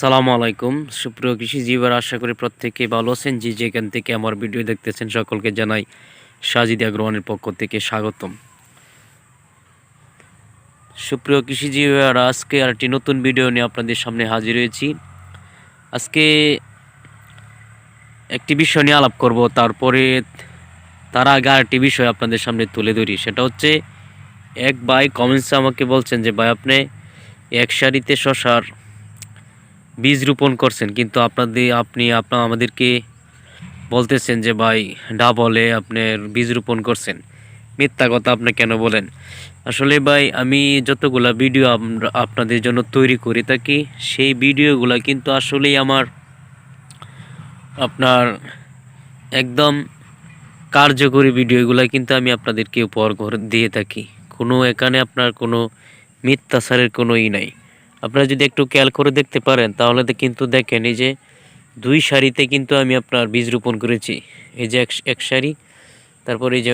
সালামু আলাইকুম। সুপ্রিয় কৃষিজীবীর, আশা করি প্রত্যেকে ভালো আছেন। যে যেখান থেকে আমার ভিডিও দেখতেছেন, সকলকে জানাই সাজিদ আগ্রহণের পক্ষ থেকে স্বাগতম। সুপ্রিয় কৃষিজীবীরা, আজকে আর একটি নতুন ভিডিও নিয়ে আপনাদের সামনে হাজির হয়েছি। আজকে একটি বিষয় নিয়ে আলাপ করব, তারপরে তার আগে আরেকটি বিষয় আপনাদের সামনে তুলে ধরি। সেটা হচ্ছে, এক ভাই কমেন্টসে আমাকে বলছেন যে, ভাই, আপনি এক সারিতে শশার বীজ রোপণ করছেন, কিন্তু আপনাদের, আপনি আপনার আমাদেরকে বলতেছেন যে ভাই, ডাবলে আপনার বীজ রোপণ করছেন। মিথ্যা কথা আপনি কেন বলেন? আসলে ভাই, আমি যতগুলা ভিডিও আপনাদের জন্য তৈরি করে থাকি, সেই ভিডিওগুলো কিন্তু আসলেই আমার আপনার একদম কার্যকরী ভিডিওগুলো কিন্তু আমি আপনাদেরকে উপহার দিয়ে থাকি। কোনো এখানে আপনার কোনো মিথ্যাচারের কোনো ই নাই। আপনারা যদি একটু খেয়াল করে দেখতে পারেন, তাহলে কিন্তু দেখেন এই যে দুই সারিতে কিন্তু আমি আপনার বীজ রোপণ করেছি। এই যে এক সারি তারপর এই যে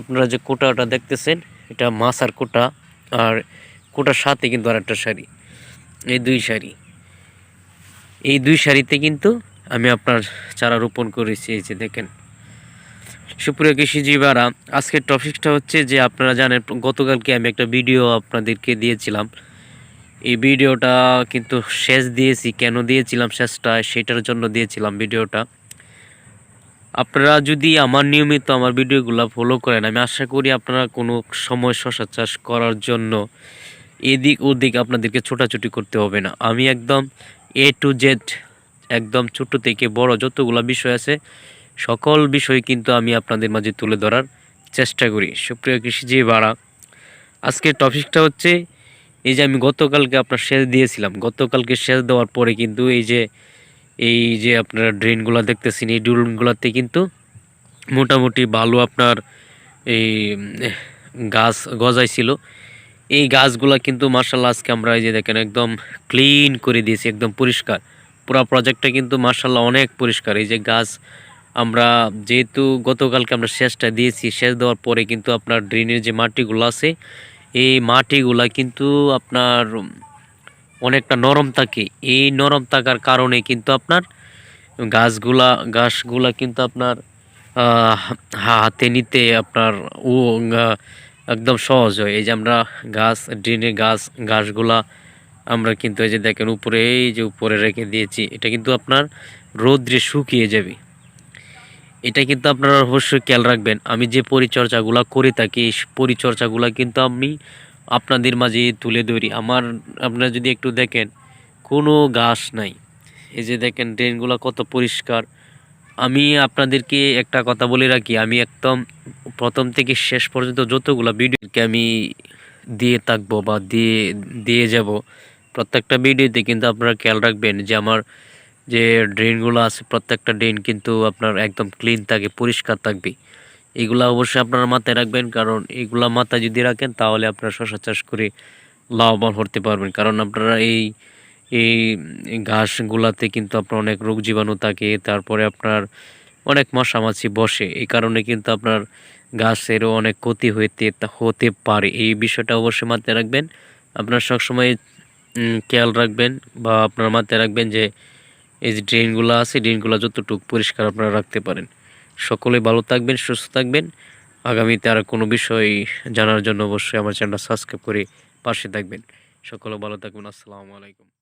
আপনারা যে কোটাটা দেখতেছেন, এটা মাছার কোটা, আর কোটার সাথে কিন্তু আর একটা সারি এই দুই শাড়ি। এই দুই শাড়িতে কিন্তু আমি আপনার চারা রোপণ করেছি, এই যে দেখেন। সুপ্রিয় কৃষিজীবীরা, আজকের টপিকটা হচ্ছে যে আপনারা জানেন, গতকালকে আমি একটা ভিডিও আপনাদেরকে দিয়েছিলাম। এই ভিডিওটা কিন্তু শেষ দিয়েছি। কেন দিয়েছিলাম শেষটা? সেটার জন্য দিয়েছিলাম ভিডিওটা। আপনারা যদি আমার নিয়মিত আমার ভিডিওগুলো ফলো করেন, আমি আশা করি আপনারা কোনো সময় শশা চাষ করার জন্য এদিক ওদিক আপনাদেরকে ছোটাছুটি করতে হবে না। আমি একদম এ টু জেড একদম ছোট থেকে বড় যতগুলো বিষয় আছে, সকল বিষয় কিন্তু আমি আপনাদের মাঝে তুলে ধরার চেষ্টা করি। সুপ্রিয় কৃষিজীবী ভাড়া আজকের টপিকটা হচ্ছে এই যে আমি গতকালকে আপনার সেচ দিয়েছিলাম, গতকালকে সেচ দেওয়ার পরে কিন্তু এই যে এই যে আপনার ড্রেনগুলো দেখতেছেন, এই ড্রেনগুলোতে কিন্তু মোটামুটি ভালো আপনার এই, গাছ গজাইছিল। এই গাছগুলো কিন্তু মার্শাল্লাহ আজকে আমরা এই যে দেখেন একদম ক্লিন করে দিয়েছি, একদম পরিষ্কার। পুরো প্রজেক্টটা কিন্তু মার্শাল্লাহ অনেক পরিষ্কার। এই যে গাছ আমরা যেহেতু গতকালকে আমরা সেচটা দিয়েছি, সেচ দেওয়ার পরে কিন্তু আপনার ড্রেনের যে মাটিগুলো আছে এই মাটিগুলা কিন্তু আপনার অনেকটা নরম থাকে। এই নরম থাকার কারণে কিন্তু আপনার গাছগুলা গাছগুলা কিন্তু আপনার হাতে নিতে আপনার ও একদম সহজ হয়। এই যে আমরা গাছ, ড্রেনে গাছ, গাছগুলা আমরা কিন্তু এই যে দেখেন উপরে, এই যে উপরে রেখে দিয়েছি, এটা কিন্তু আপনার রোদ্রে শুকিয়ে যাবে। এটা কিন্তু আপনারা অবশ্যই খেয়াল রাখবেন। আমি যে পরিচর্যাগুলো করে থাকি পরিচর্যাগুলো কিন্তু আমি আপনাদের মাঝে তুলে ধরি। আমার, আপনারা যদি একটু দেখেন, কোনো গাছ নাই। এই যে দেখেন, ড্রেনগুলো কত পরিষ্কার। আমি আপনাদেরকে একটা কথা বলে রাখি, আমি একদম প্রথম থেকে শেষ পর্যন্ত যতগুলো ভিডিওকে আমি দিয়ে থাকব বা দিয়ে দিয়ে যাব, প্রত্যেকটা ভিডিওতে কিন্তু আপনারা খেয়াল রাখবেন যে আমার যে ড্রেনগুলো আছে প্রত্যেকটা ড্রেন কিন্তু আপনার একদম ক্লিন থাকে, পরিষ্কার থাকবে। এগুলা অবশ্যই আপনারা মাথায় রাখবেন, কারণ এগুলা মাথায় যদি রাখেন তাহলে আপনারা শশা চাষ করে লাভবান হতে পারবেন। কারণ আপনারা এই এই ঘাসগুলাতে কিন্তু আপনার অনেক রোগ জীবাণু থাকে, তারপরে আপনার অনেক মশামাছি বসে। এই কারণে কিন্তু আপনার গাছেরও অনেক ক্ষতি হইতে, হতে পারে। এই বিষয়টা অবশ্যই মাথায় রাখবেন। আপনার সবসময় খেয়াল রাখবেন বা আপনার মাথায় রাখবেন যে এই যে ড্রেনগুলো আছে, ড্রেনগুলো যতটুকু পরিষ্কার আপনারা রাখতে পারেন। সকলে ভালো থাকবেন, সুস্থ থাকবেন। আগামীতে আর কোনো বিষয় জানার জন্য অবশ্যই আমার চ্যানেলটা সাবস্ক্রাইব করে পাশে থাকবেন। সকলে ভালো থাকবেন, আসসালামু আলাইকুম।